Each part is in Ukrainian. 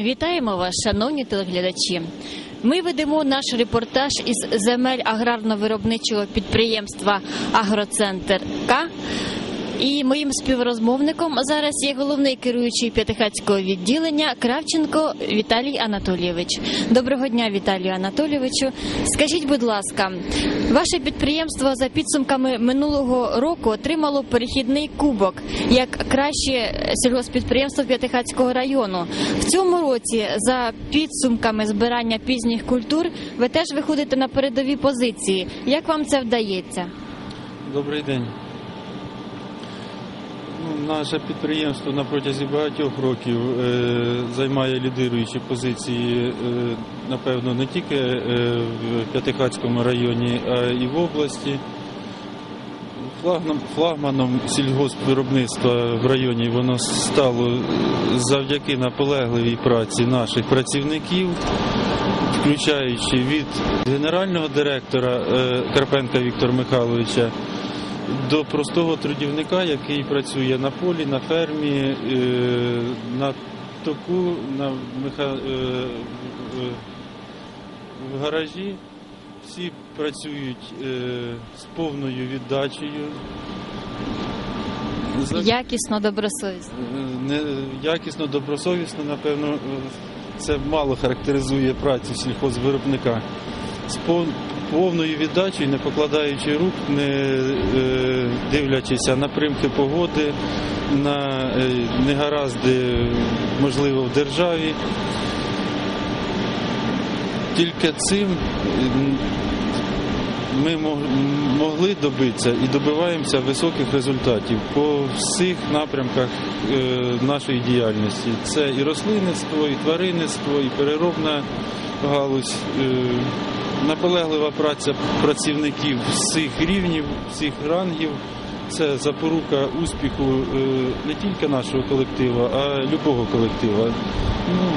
Вітаємо вас, шановні телеглядачі. Ми ведемо наш репортаж із земель аграрно-виробничого підприємства Агроцентр К. І моїм співрозмовником зараз є головний керуючий п'ятихатського відділення Кравченко Віталій Анатолійович. Доброго дня, Віталію Анатолійовичу. Скажіть, будь ласка, ваше підприємство за підсумками минулого року отримало перехідний кубок як краще сільгоспідприємство П'ятихатського району. В цьому році за підсумками збирання пізніх культур ви теж виходите на передові позиції. Як вам це вдається? Добрий день. Наше підприємство на протязі багатьох років е, займає лідируючі позиції, е, напевно, не тільки е, в П'ятихатському районі, а і в області. Флагманом, сільгоспвиробництва в районі воно стало завдяки наполегливій праці наших працівників, включаючи від генерального директора Карпенка Віктора Михайловича до простого трудівника, який працює на полі, на фермі, е, на току, на меха... е, в- гаражі. Всі працюють е, з повною віддачею. Якісно, добросовісно. не якісно, добросовісно, напевно, це мало характеризує працю сільхозвиробника. З пов- повною віддачею, не покладаючи рук, не е, дивлячися на примхи погоди, на е, негаразди, можливо, в державі. Тільки цим ми могли добитися і добиваємося високих результатів по всіх напрямках е, нашої діяльності. Це і рослинництво, і тваринництво, і переробна галузь, наполеглива праця працівників всіх рівнів, всіх рангів. Це запорука успіху е, не тільки нашого колективу, а любого колектива. Ну,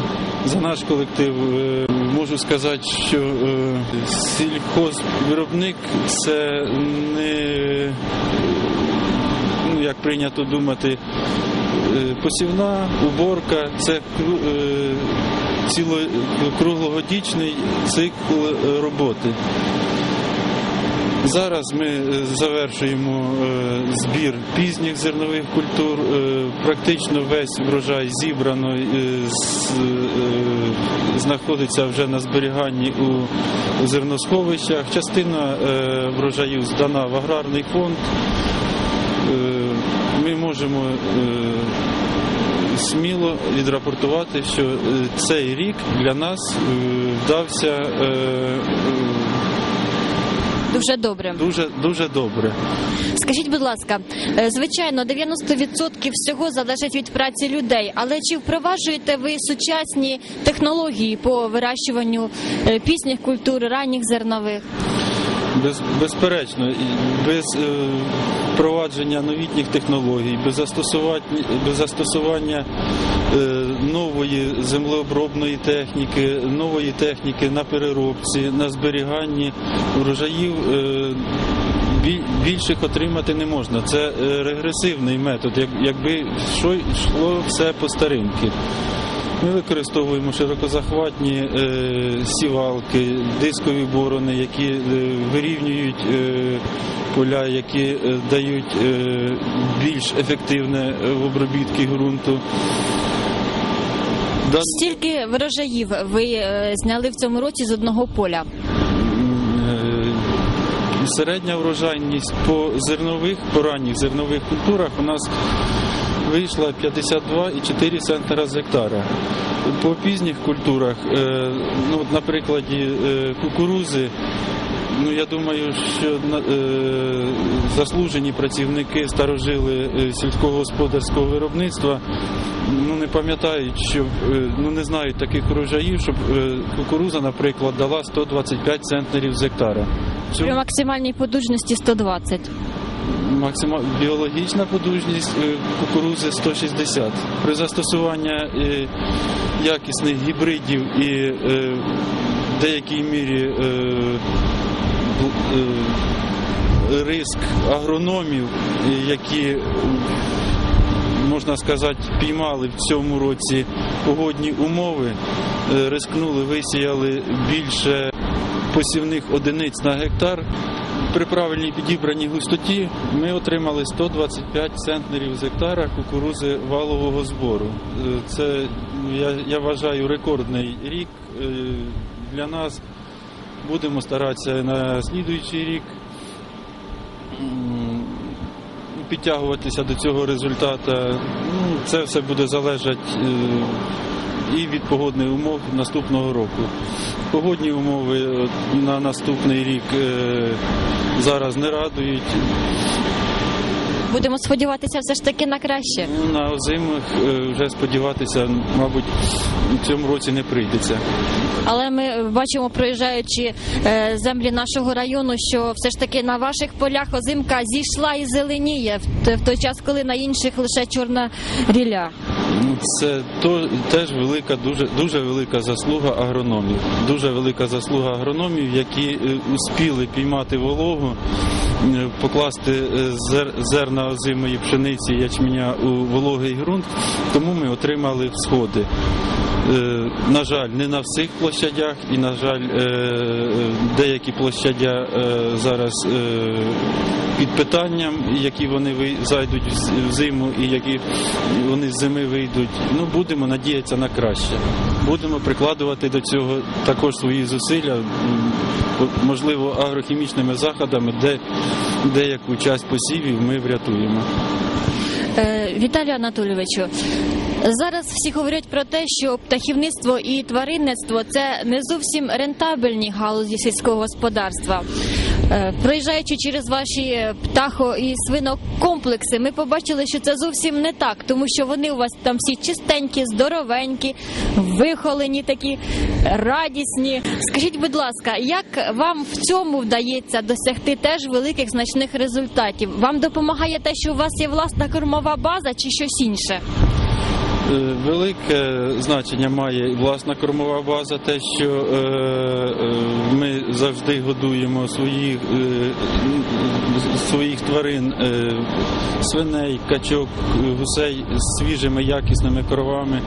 за наш колектив е, можу сказати, що е, сільхозвиробник це не ну, як прийнято думати, посівна, уборка, це ціло круглогодічний цикл е, роботи. Зараз ми е, завершуємо е, збір пізніх зернових культур. Е, Практично весь врожай зібрано, е, е, знаходиться вже на зберіганні у зерносховищах. Частина е, врожаїв здана в аграрний фонд. Е, Ми можемо е, сміло відрапортувати, що е, цей рік для нас е, вдався е, Дуже добре. дуже дуже добре. Скажіть, будь ласка, звичайно, 90% всього залежить від праці людей, але чи впроваджуєте ви сучасні технології по вирощуванню пізніх культур, ранніх зернових? Без, безперечно, без впровадження новітніх технологій, без застосування, без застосування е, нової землеобробної техніки, нової техніки на переробці, на зберіганні врожаїв. Е, Більших отримати не можна. Це е, регресивний метод, як- якби що йшло все по старинки. Ми використовуємо широкозахватні е, сівалки, дискові борони, які е, вирівнюють е, поля, які дають більш ефективне в обробітки ґрунту. Стільки врожаїв ви зняли в цьому році з одного поля. Середня врожайність по зернових, по ранніх зернових культурах у нас вийшла 52,4 центнера з гектара. По пізніх культурах, е, ну, на прикладі е, кукурузи, ну я думаю, що е, заслужені працівники старожили сільськогосподарського виробництва ну не пам'ятають, що ну не знають таких урожаїв, щоб кукуруза, наприклад, дала 125 центнерів з гектара. При максимальній подужності 120. Максима... біологічна подужність е, кукурузи 160. При застосуванні е, якісних гібридів і е, в деякій мірі риск агрономів, які можна сказати, піймали в цьому році погодні умови, рискнули, висіяли більше посівних одиниць на гектар. При правильній підібраній густоті ми отримали 125 центнерів з гектара кукурузи валового збору. Е, Це я, я вважаю рекордний рік е, для нас. Будемо старатися на слідуючий рік підтягуватися до цього результату. Ну, це все буде залежати е, і від погодних умов наступного року. Погодні умови на наступний рік зараз не радують. Будемо сподіватися все ж таки на краще. Ну, На озимих е, вже сподіватися, мабуть, в цьому році не прийдеться. Але ми бачимо, проїжджаючи е, землі нашого району, що все ж таки на ваших полях озимка зійшла і зеленіє в той час, коли на інших лише чорна ріля. Ну, Це теж велика, дуже, дуже велика заслуга агрономів. Дуже велика заслуга агрономів, які е, успіли піймати вологу, е, покласти е, зер, зерна озимої пшениці ячменя у вологий ґрунт, тому ми отримали всходи. Е, На жаль, не на всіх площадях, і на жаль, е, е, деякі площадя зараз під питанням, які вони зайдуть в зиму і які вони з зими вийдуть. Ну будемо надіятися на краще. Будемо прикладувати до цього також свої зусилля, можливо, агрохімічними заходами, де деяку часть посівів ми врятуємо. Віталію Анатолійовичу, зараз всі говорять про те, що птахівництво і тваринництво це не зовсім рентабельні галузі сільського господарства. Е, Проїжджаючи через ваші птахо і свинокомплекси, ми побачили, що це зовсім не так, тому що вони у вас там всі чистенькі, здоровенькі, вихолені, такі радісні. Скажіть, будь ласка, як вам в цьому вдається досягти теж великих значних результатів? Вам допомагає те, що у вас є власна кормова база, чи щось інше? Е, Велике значення має власна кормова база, те, що е, е, ми завжди годуємо своїх, своїх тварин, свиней, качок, гусей свіжими якісними коровами.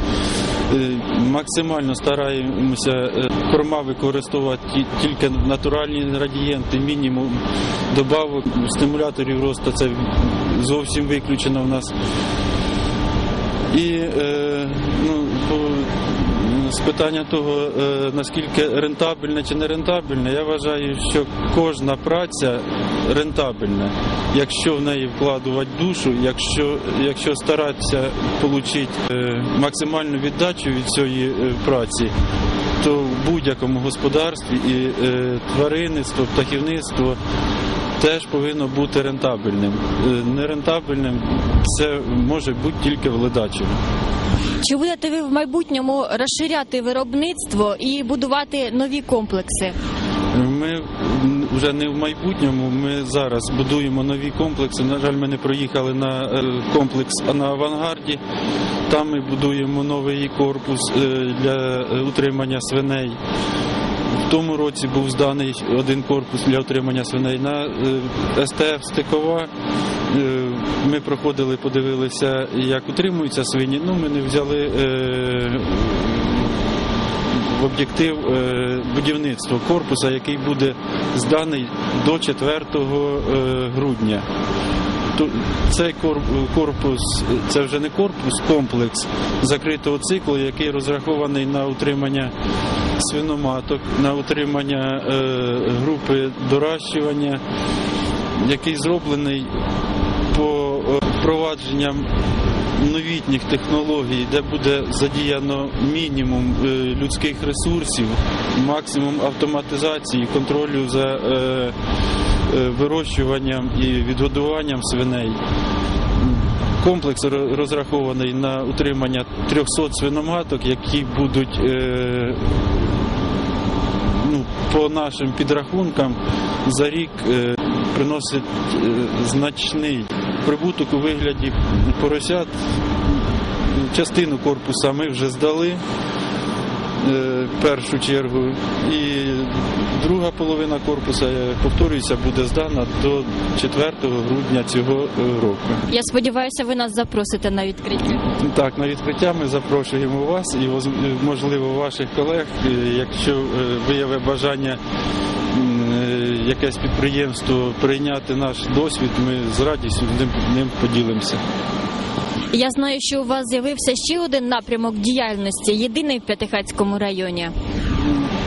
Максимально стараємося корма використовувати тільки натуральні інгредієнти, мінімум добавок, стимуляторів росту це зовсім виключено в нас. І е, ну, з питання того, е, наскільки рентабельне чи не рентабельне, я вважаю, що кожна праця рентабельна, якщо в неї вкладувати душу, якщо, якщо старатися отримати е, максимальну віддачу від цієї е, праці, то в будь-якому господарстві і е, тваринництво, птахівництво теж повинно бути рентабельним. Е, Нерентабельним це може бути тільки в ледачі. Чи будете ви в майбутньому розширяти виробництво і будувати нові комплекси? Ми вже не в майбутньому. Ми зараз будуємо нові комплекси. На жаль, ми не проїхали на е, комплекс на авангарді. Там ми будуємо новий корпус е, для е, утримання свиней. В тому році був зданий один корпус для утримання свиней. На СТФ Стикова ми проходили, подивилися, як утримуються свині. Ну, ми не взяли в об'єктив е, будівництва корпуса, який буде зданий до 4 е, грудня. Цей корпус, це вже не корпус, комплекс закритого циклу, який розрахований на утримання свиноматок, на утримання е, групи доращування, який зроблений впровадженням новітніх технологій, де буде задіяно мінімум е, людських ресурсів, максимум автоматизації, контролю за е, е, вирощуванням і відгодуванням свиней. Комплекс розрахований на утримання 300 свиноматок, які будуть ну, по нашим підрахункам за рік приносить значний прибуток у вигляді поросят. Частину корпуса ми вже здали. е, в першу чергу. І друга половина корпуса, я повторююся, буде здана до 4 грудня цього е, року. Я сподіваюся, ви нас запросите на відкриття. Так, на відкриття ми запрошуємо вас і можливо ваших колег, якщо е, виявить бажання якесь підприємство прийняти наш досвід, ми з радістю ним, ним поділимося. Я знаю, що у вас з'явився ще один напрямок діяльності, єдиний в П'ятихатському районі.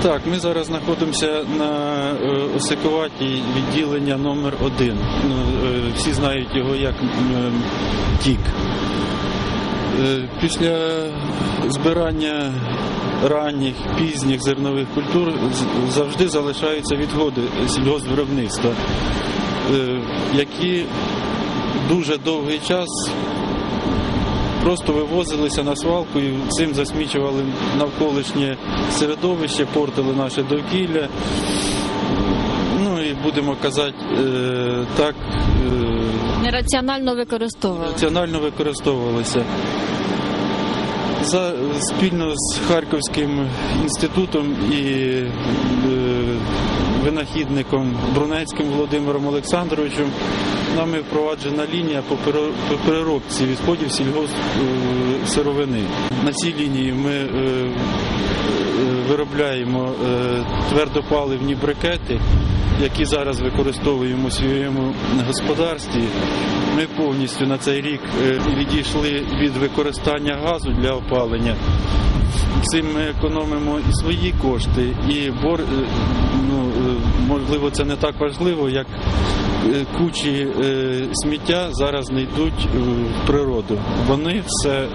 Так, ми зараз знаходимося на е, Осиковатій відділення номер 1 Ну, е, всі знають його як м, ТІК. Е, Після збирання ранніх, пізніх зернових культур завжди залишаються відходи сільгоспвиробництва, е, які дуже довгий час просто вивозилися на свалку і цим засмічували навколишнє середовище, портили наше довкілля. Ну і будемо казати е, так, Нераціонально використовували. раціонально використовувалися. За, спільно з Харківським інститутом і е, винахідником Брунецьким Володимиром Олександровичем нами впроваджена лінія по пере- по переробці відходів сільгоспсировини. На цій лінії ми е, е, виробляємо е, твердопаливні брикети, які зараз використовуємо у своєму господарстві. Ми повністю на цей рік е, відійшли від використання газу для опалення. Цим ми економимо і свої кошти, і бор, е, ну, е, можливо, це не так важливо, як кучі сміття зараз не йдуть в природу. Вони все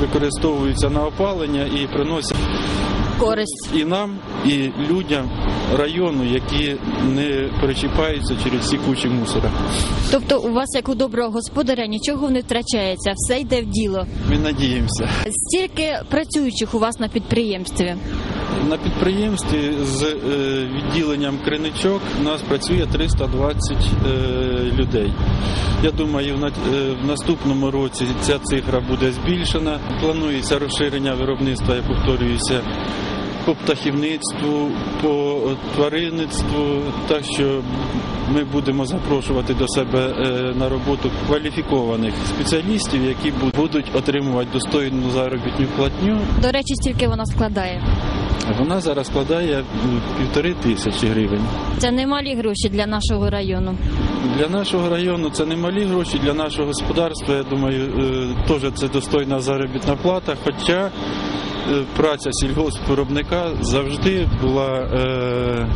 використовуються на опалення і приносять Користь. і нам, і людям району, які не перечіпаються через ці кучі мусора. Тобто, у вас, як у доброго господаря, нічого не втрачається, все йде в діло. Ми надіємося. Стільки працюючих у вас на підприємстві. На підприємстві з е, відділенням криничок у нас працює 320 е, людей. Я думаю, е, в наступному році ця цифра буде збільшена. Планується розширення виробництва, я повторююся, по птахівництву, по тваринництву. Так що ми будемо запрошувати до себе е, на роботу кваліфікованих спеціалістів, які будуть отримувати достойну заробітну платню До речі, стільки вона складає. вона зараз складає півтори тисячі гривень. Це немалі гроші для нашого району. Для нашого району це немалі гроші, для нашого господарства, я думаю, е, теж це достойна заробітна плата. Хоча праця сільгоспвиробника завжди була е,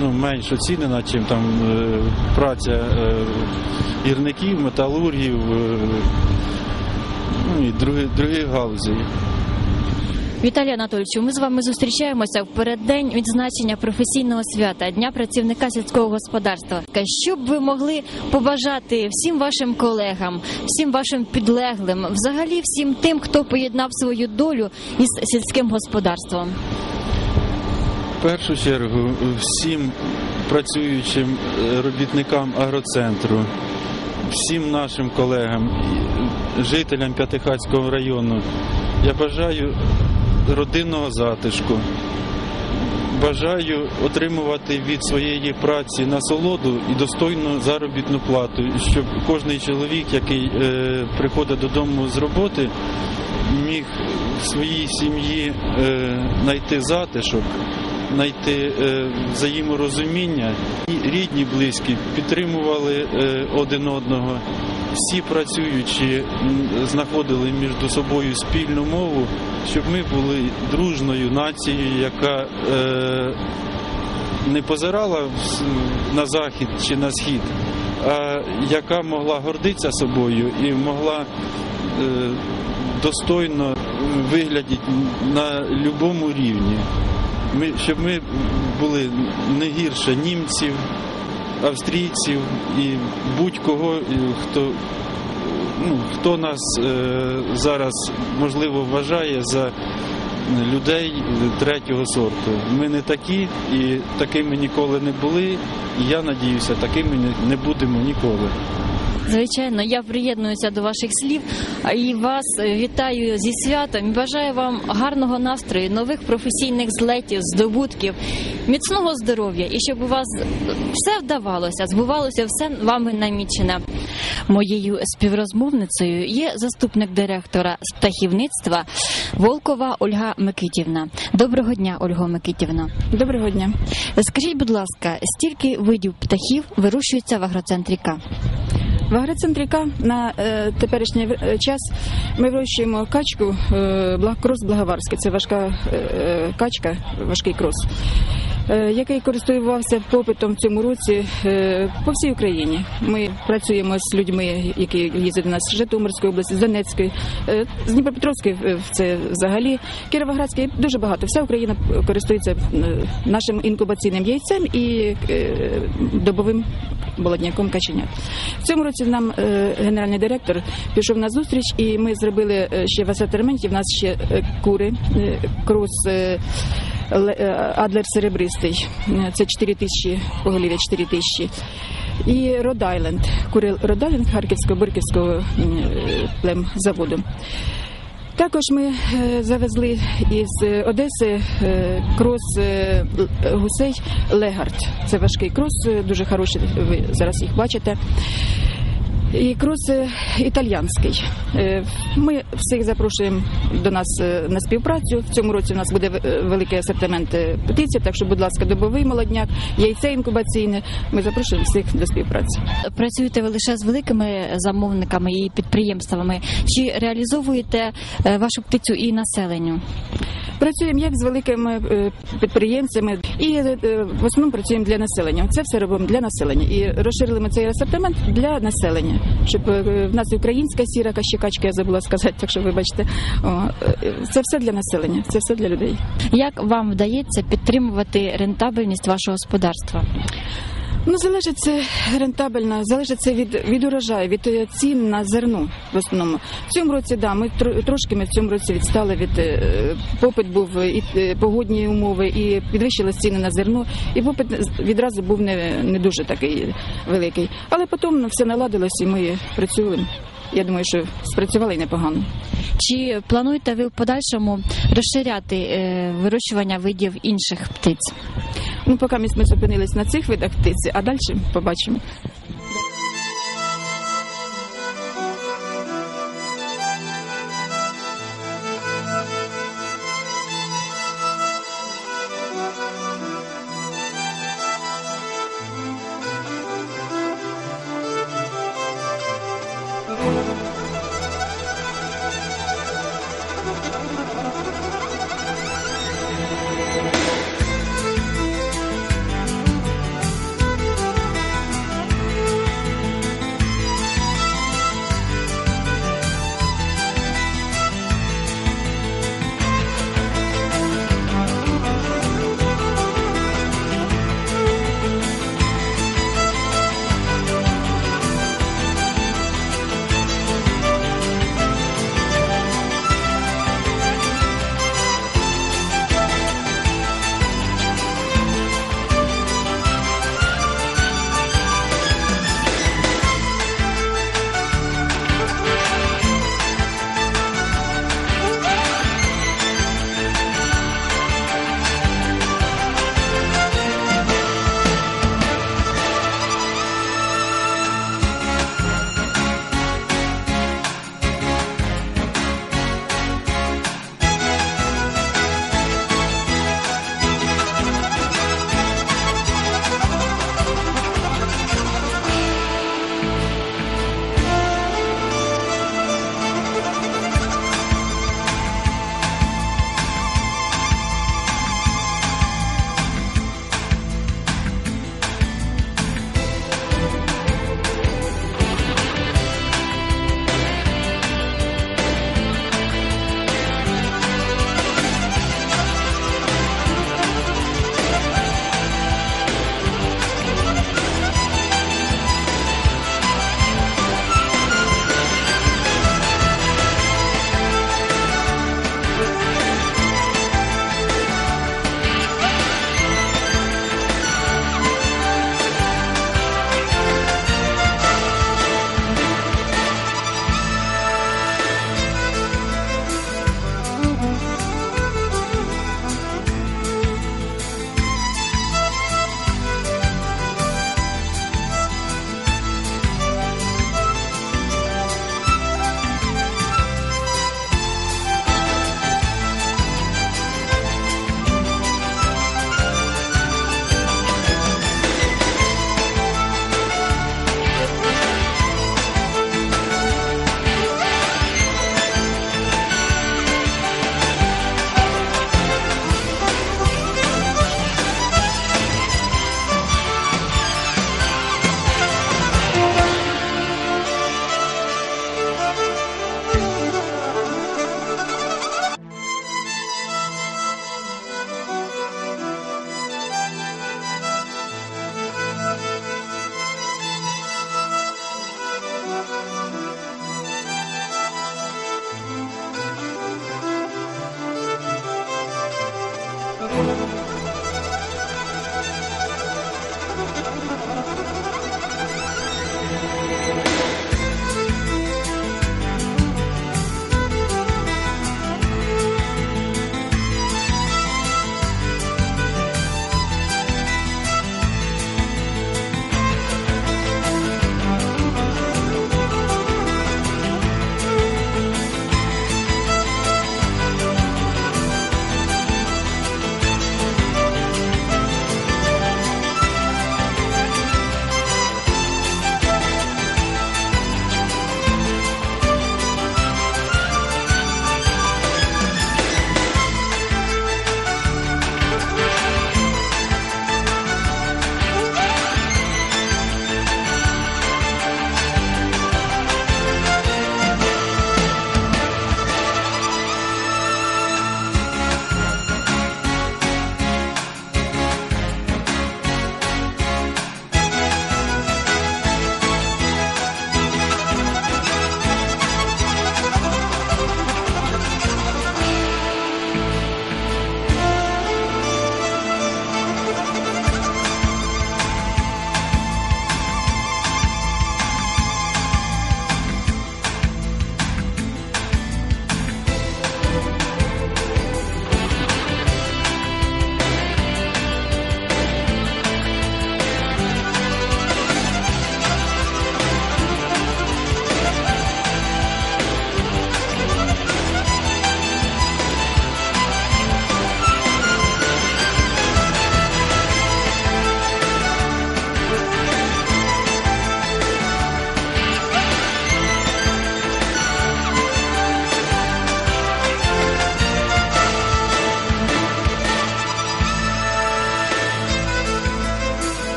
ну, менш оцінена, чим там е, праця е, гірників, металургів е, ну, і других, других галузей. Віталій Анатолійовичу, ми з вами зустрічаємося в переддень відзначення професійного свята Дня працівника сільського господарства. Що б ви могли побажати всім вашим колегам, всім вашим підлеглим, взагалі всім тим, хто поєднав свою долю із сільським господарством? В першу чергу всім працюючим е, робітникам агроцентру, всім нашим колегам, жителям П'ятихатського району, я бажаю родинного затишку. Бажаю отримувати від своєї праці насолоду і достойну заробітну плату, щоб кожний чоловік, який е, приходить додому з роботи, міг в своїй сім'ї е, знайти затишок, знайти е, взаєморозуміння. І рідні, близькі підтримували е, один одного. Всі працюючі знаходили між собою спільну мову, щоб ми були дружною нацією, яка е, не позирала на захід чи на схід, а яка могла гордитися собою і могла е, достойно виглядіти на будь-якому рівні. Ми, щоб ми були не гірше німців, австрійців і будь-кого, хто, ну, хто нас е, зараз можливо вважає за людей третього сорту. Ми не такі і такими ніколи не були. І я надіюся, такими не- будемо ніколи. Звичайно, я приєднуюся до ваших слів і вас вітаю зі святом. Бажаю вам гарного настрою, нових професійних злетів, здобутків, міцного здоров'я і щоб у вас все вдавалося, збувалося все вами намічене. Моєю співрозмовницею є заступник директора з птахівництва Волкова Ольга Микитівна. Доброго дня, Ольга Микитівна. Доброго дня. Скажіть, будь ласка, стільки видів птахів вирощується в агроцентрі К? В агроцентрі на е, теперішній е, час ми вирощуємо качку е, крос Благоварський. Це важка е, е, качка, важкий крос, е, який користувався попитом в цьому році е, по всій Україні. Ми працюємо з людьми, які їздять до нас з Житомирської області, з Донецької, е, з Дніпропетровської е, це взагалі, Кіровоградської, дуже багато. Вся Україна користується е, нашим інкубаційним яйцем і е, добовим молодняком каченят. В цьому році нам е, генеральний директор пішов на зустріч, і ми зробили е, ще в асортименті. В нас ще е, кури, е, е, е, Адлер серебристий. Е, Це 4 тисячі поголів'я, 4 тисячі. І Род-Айленд, кури Род-Айленд Харківського Бурківського е, племзаводу. Також ми е, завезли із е, Одеси е, крос е, гусей Легард. Це важкий крос, е, дуже хороший. Ви зараз їх бачите. І крос е, італьянський. Е, Ми всіх запрошуємо до нас е, на співпрацю. В цьому році у нас буде великий асортимент птиці, так що, будь ласка, добовий молодняк, яйце інкубаційне. Ми запрошуємо всіх до співпраці. Працюєте ви лише з великими замовниками і підприємствами, чи реалізовуєте вашу птицю і населенню? Працюємо як з великими е, підприємцями, і е, в основному працюємо для населення. Це все робимо для населення. І розширили ми цей асортимент для населення, щоб е, в нас українська сіра кащикачка, я забула сказати, так що вибачте. Це все для населення, це все для людей. Як вам вдається підтримувати рентабельність вашого господарства? Ну, залежить це рентабельно, залежить це від, від урожаю, від е, цін на зерно в основному. В цьому році, да, ми тро- трошки ми в цьому році відстали від е, попит був і е, погодні умови, і підвищились ціни на зерно, і попит відразу був не, не дуже такий великий. Але потім ну, все наладилось і ми працюємо. Я думаю, що спрацювали і непогано. Чи плануєте ви в подальшому розширяти вирощування видів інших птиць? Ну, поки ми зупинились на цих видах птиці, а далі побачимо.